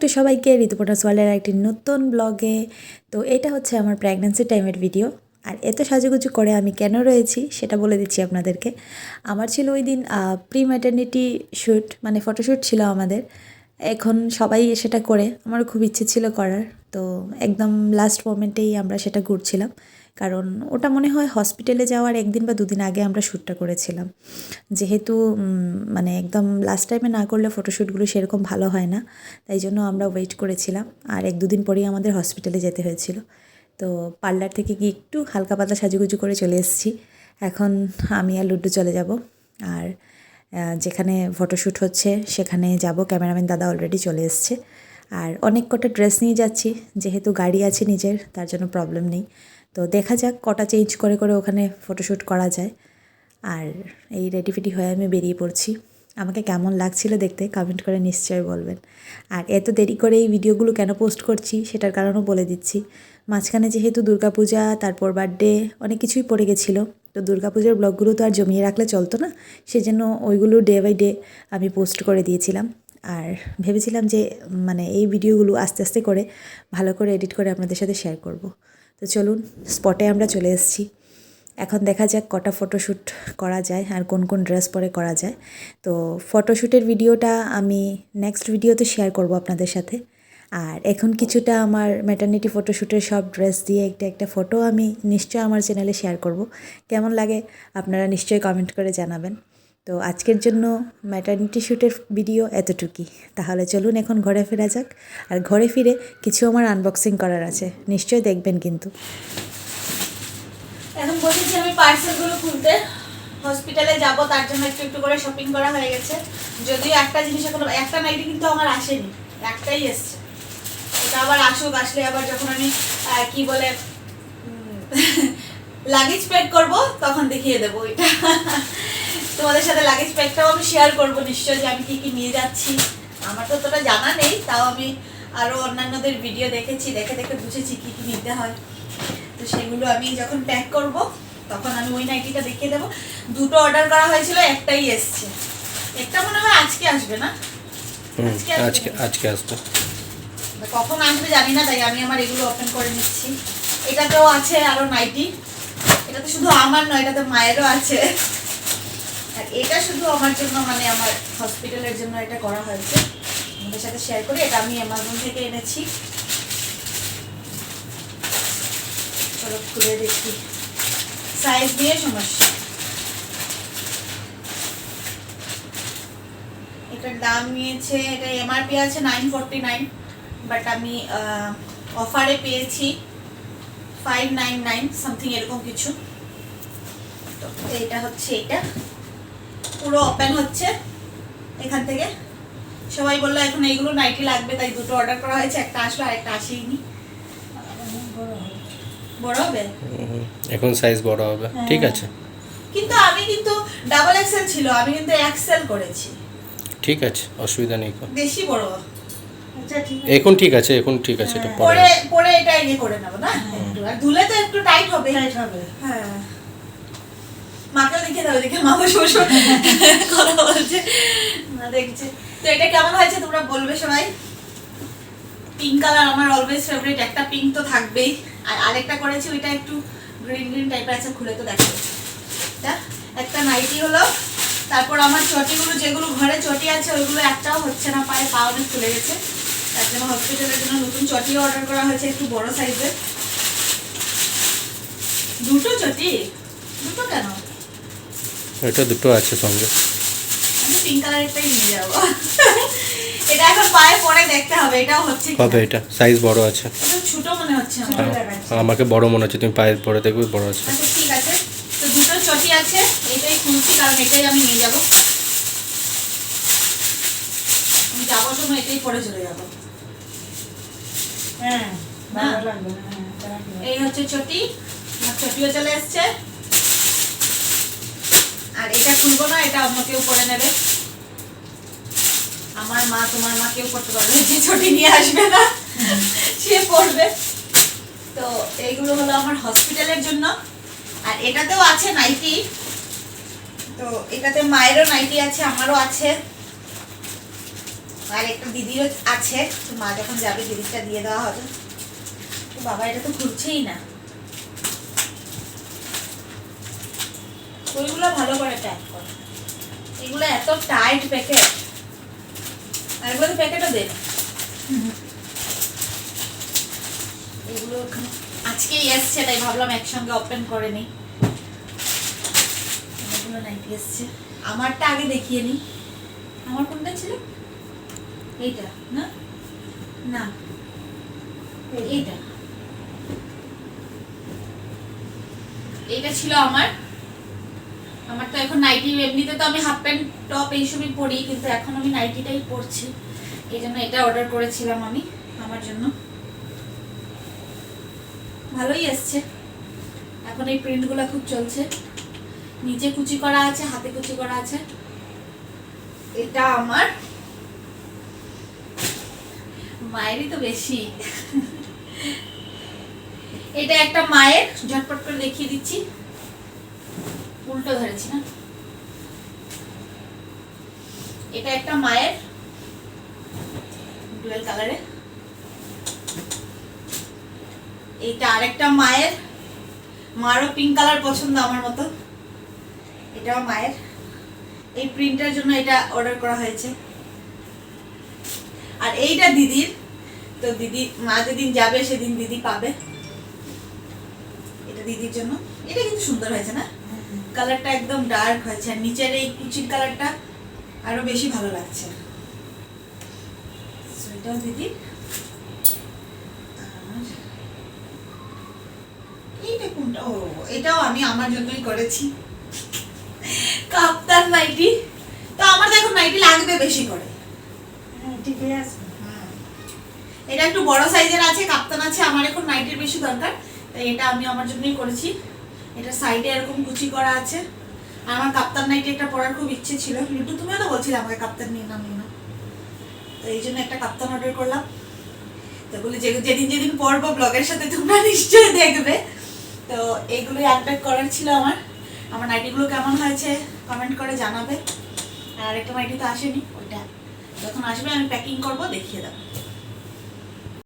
Two সবাইকে ঋতুপর্ণা সোয়ালের একটি নতুন ব্লগে। তো এটা হচ্ছে আমার প্রেগন্যান্সি টাইমের ভিডিও আর এত সাজুগুজু করে আমি কেন রয়েছি সেটা বলে দিচ্ছি আপনাদেরকে। আমার ছিল ওই দিন প্রি ম্যাটার্নিটি শ্যুট মানে ফটোশ্যুট ছিল আমাদের। এখন সবাই সেটা করে। আমার খুব ইচ্ছে ছিল করার। তো একদম লাস্ট মোমেন্টেই আমরা সেটা ঘুরছিলাম। কারণ ওটা মনে হয় হসপিটালে যাওয়ার একদিন বা দুদিন আগে আমরা শ্যুটটা করেছিলাম। যেহেতু মানে একদম লাস্ট টাইমে না করলে ফটোশ্যুটগুলো সেরকম ভালো হয় না, তাই জন্য আমরা ওয়েট করেছিলাম। আর এক দুদিন পরেই আমাদের হসপিটালে যেতে হয়েছিল। তো পার্লার থেকে গিয়ে একটু হালকা পাতলা সাজুগুজু করে চলে এসেছি। এখন আমি আর লুড্ডু চলে যাব। আর যেখানে ফটোশ্যুট হচ্ছে সেখানে যাব। ক্যামেরাম্যান দাদা অলরেডি চলে এসছে। আর অনেক কটা ড্রেস নিয়ে যাচ্ছি। যেহেতু গাড়ি আছে নিজের, তার জন্য প্রবলেম নেই। তো দেখা যাক কটা চেঞ্জ করে করে ওখানে ফটোশ্যুট করা যায়। আর এই রেডি ফেডি হয়ে আমি বেরিয়ে পড়ছি। আমাকে কেমন লাগছিল দেখতে কমেন্ট করে নিশ্চয়ই বলবেন। আর এত দেরি করে এই ভিডিওগুলো কেন পোস্ট করছি সেটার কারণও বলে দিচ্ছি। মাঝখানে যেহেতু দুর্গাপূজা, তারপর বার্থডে অনেক কিছুই পড়ে গেছিল। তো দুর্গাপূজার ব্লগগুলো তো আর জমিয়ে রাখলে চলতো না। সেজন্য ওইগুলো ডে বাই ডে আমি পোস্ট করে দিয়েছিলাম। আর ভেবেছিলাম যে মানে এই ভিডিওগুলো আস্তে আস্তে করে ভালো করে এডিট করে আপনাদের সাথে শেয়ার করব। তো চলুন স্পটে আমরা চলে এসেছি। এখন দেখা যাক কটা ফটোশ্যুট করা যায় আর কোন কোন ড্রেস পরে করা যায়। তো ফটোশ্যুটের ভিডিওটা আমি নেক্সট ভিডিওতে শেয়ার করব আপনাদের সাথে। আর এখন কিছুটা আমার ম্যাটার্নিটি ফটোশ্যুটের সব ড্রেস দিয়ে একটা একটা ফটো আমি নিশ্চয় আমার চ্যানেলে শেয়ার করব। কেমন লাগে? আপনারা নিশ্চয়ই কমেন্ট করে জানাবেন। তো আজকের জন্য ম্যাটার্নিটি শ্যুটের ভিডিও এতটুকুই। তাহলে চলুন এখন ঘরে ফেরা যাক। আর ঘরে ফিরে কিছু আমার আনবক্সিং করার আছে। নিশ্চয়ই দেখবেন কিন্তু। এখন বসেছি আমি পার্সেলগুলো খুলতে। হসপিটালে যাব, তার জন্য একটু একটু করে শপিং করা হয়ে গেছে। যদিও একটা জিনিস এখন একটা নাইটি কিন্তু আমার আসেনি। একটাই এসছে। ওটা আবার আসুক, আসলে আবার যখন আমি কি বলে লাগেজ প্যাক করব, তখন দেখিয়ে দেবো ওইটা। তোমাদের সাথে লাগেজ প্যাকটাও আমি শেয়ার করব নিশ্চয় যে আমি কি কি নিয়ে যাচ্ছি। আমার তো তোটা জানা নেই তাও আমি আরও অন্যান্যদের ভিডিও দেখেছি দেখে দেখে বুঝেছি কি কি নিতে হয়। তো সেগুলো আমি যখন প্যাক করব তখন আমি ওই নাইটিটা দেখিয়ে দেবো। দুটো অর্ডার করা হয়েছিল একটাই এসছে। একটা মনে হয় আজকে আসবে না? আজকে আসবে আজকে আসবে। কখন আসবে জানি না তাই আমি আমার এগুলো ওপেন করে নিচ্ছি। এটাতেও আছে আরও নাইটি এটা তো শুধু আমার নয় এটা তো মায়েরও আছে। আর এটা শুধু আমার জন্য মানে আমার হসপিটালের জন্য এটা করা হয়েছে। আমাদের সাথে শেয়ার করি, এটা আমি অ্যামাজন থেকে এনেছি। খুলে দেখি। সাইজ দিয়ে সমস্যা। এটার দাম নিয়েছে, এটা এমআরপি আছে নাইন ফোরটি নাইন বাট আমি অফারে পেয়েছি ফাইভ নাইন নাইন সামথিং এরকম কিছু। তো এইটা হচ্ছে এটা। পুরো ওপেন হচ্ছে। এখান থেকে সবাই বলল এখন এইগুলো নাইটি লাগবে তাই দুটো অর্ডার করা হয়েছে একটা আসলো আর একটা আসেইনি। বড় হবে? এখন সাইজ বড় হবে হ্যাঁ। ঠিক আছে। কিন্তু আমি কিন্তু ডাবল এক্সেল ছিল আমি কিন্তু এক্সেল করেছি। ঠিক আছে অসুবিধা নেই বেশি বড়। আচ্ছা এখন ঠিক আছে এখন ঠিক আছে এটা পরে পরে পরে এটা ইয়ে করে নেব না? আর ধুলে তো একটু টাইট হবে। টাইট হবে। হ্যাঁ। মাকেও দেখে দাও দেখে মা বসে বসে বলছে। না দেখছে। তো এটা কেমন হয়েছে তোমরা বলবে সবাই? পিঙ্ক কালার আমার অলওয়েজ ফেভারিট একটা পিঙ্ক তো থাকবেই। আর আরেকটা করেছি, ওইটা একটু গ্রিন গ্রিন টাইপের আছে, খুলে তো দেখো। একটা নাইটি হলো, তারপর আমার চটিগুলো, যেগুলো ঘরে চটি আছে, ওইগুলো একটাও হচ্ছে না, পায়ে পা অনেক খুলে গেছে। তার জন্য হসপিটালের জন্য নতুন চটি অর্ডার করা হয়েছে, একটু বড় সাইজের দুটো চটি? দুটো কেন? এটা দুটো আছে সঙ্গে। আমি নিয়ে যাব। এটা এখন পায়ে পরে দেখতে হবে এটাও হচ্ছে। হবে এটা সাইজ বড় আছে। ছোট মনে হচ্ছে হ্যাঁ, আমাকে বড় মনে হচ্ছে তুমি পায়ের পরে দেখবে বড় আছে। আচ্ছা ঠিক আছে। তো দুটো চটি আছে এটাই খুলছি কারণ এটাই আমি নিয়ে যাব। আমি যাব সময় এটাই পরে চলে যাব। হ্যাঁ হ্যাঁ এই হচ্ছে চটি আমার চটিও চলে এসছে। আর এটা খুলবো না, এটা অন্য কেউ পরে নেবে। আমার মা তোমার মা কেউ পড়তে পারবে যে চটি নিয়ে আসবে না, সে পড়বে। তো এইগুলো হলো আমার হসপিটালের জন্য, আর এটাতেও আছে নাইটি। তো এটাতে মায়েরও নাইটি আছে, আমারও আছে। আর একটা দিদিও আছে, তো মা যখন যাবে দিদিটা দিয়ে দেওয়া হবে। তো বাবা, এটা তো খুলছেই না। ওইগুলো ভালো করে প্যাক করে। এগুলো এত টাইট প্যাকেট আর এগুলো তো প্যাকেটও দেবে এগুলো আজকেই এসছে, তাই ভাবলাম একসঙ্গে ওপেন করে নিই। অনেকগুলো নাইটি এসছে। আমারটা আগে দেখিয়ে নিই। আমার কোনটা ছিল? এইটা, না? না। এইটা। এইটা ছিল আমার। আমার তো এখন নাইটি এমনিতে তো আমি হাফ প্যান্ট টপ এইসবই পরি, কিন্তু এখন আমি নাইটিটাই পরছি। এই জন্য এটা অর্ডার করেছিলাম আমি, আমার জন্য। ভালোই এসছে। এখন এই প্রিন্টগুলো খুব চলছে। নিচে কুচি করা আছে, হাতে কুচি করা আছে। এটা আমার। মায়েরই তো বেশি। এটা একটা মায়ের, ঝটপট করে দেখিয়ে দিচ্ছি। উল্টো ধরেছি না? এটা একটা মায়ের ডুয়েল কালারে এইটা আরেকটা মায়ের। মারও পিঙ্ক কালার পছন্দ আমার মতো। এটাও মায়ের। এই প্রিন্টের জন্য এটা অর্ডার করা হয়েছে। আর এইটা দিদির। তো দিদি, মা যেদিন যাবে সেদিন দিদি পাবে। এটা দিদির জন্য। এটা কিন্তু সুন্দর হয়েছে না? কালারটা একদম ডার্ক হয়েছে আর নিচের এই কুচির কালারটা আরও বেশি ভালো লাগছে। এটাও আর এইটা কোনটা? ও এটাও আমি আমার জন্যই করেছি। Kaftan nighty. তো আমার দেখো নাইটি লাগবে বেশি করে। আছে হুম। এটা একটু বড় সাইজের আছে কাপ্তান আছে আমার এখন নাইটির বেশি দরকার। তাই এটা আমি আমার জন্যই করেছি। এটা সাইডে এরকম কুচি করা আছে। আর আমার কাপ্তান নাইটি একটা পরার খুব ইচ্ছে ছিল। লিটু তুমিও তো বলছিলে আমাকে কাপ্তান নিয়ে নিয়ে নাও। তো এই জন্য একটা কাপ্তান অর্ডার করলাম। তো বলি যে যেদিন যেদিন পরবো ব্লগের সাথে তোমরা নিশ্চয়ই দেখবে। তো এইগুলোই আনপ্যাক করার ছিল আমার। আমার নাইটিগুলো কেমন হয়েছে কমেন্ট করে জানাবে। আর একটা নাইটি তো আসেনি, ওইটা। যখন আসবে আমি প্যাকিং করব, দেখিয়ে দেবো।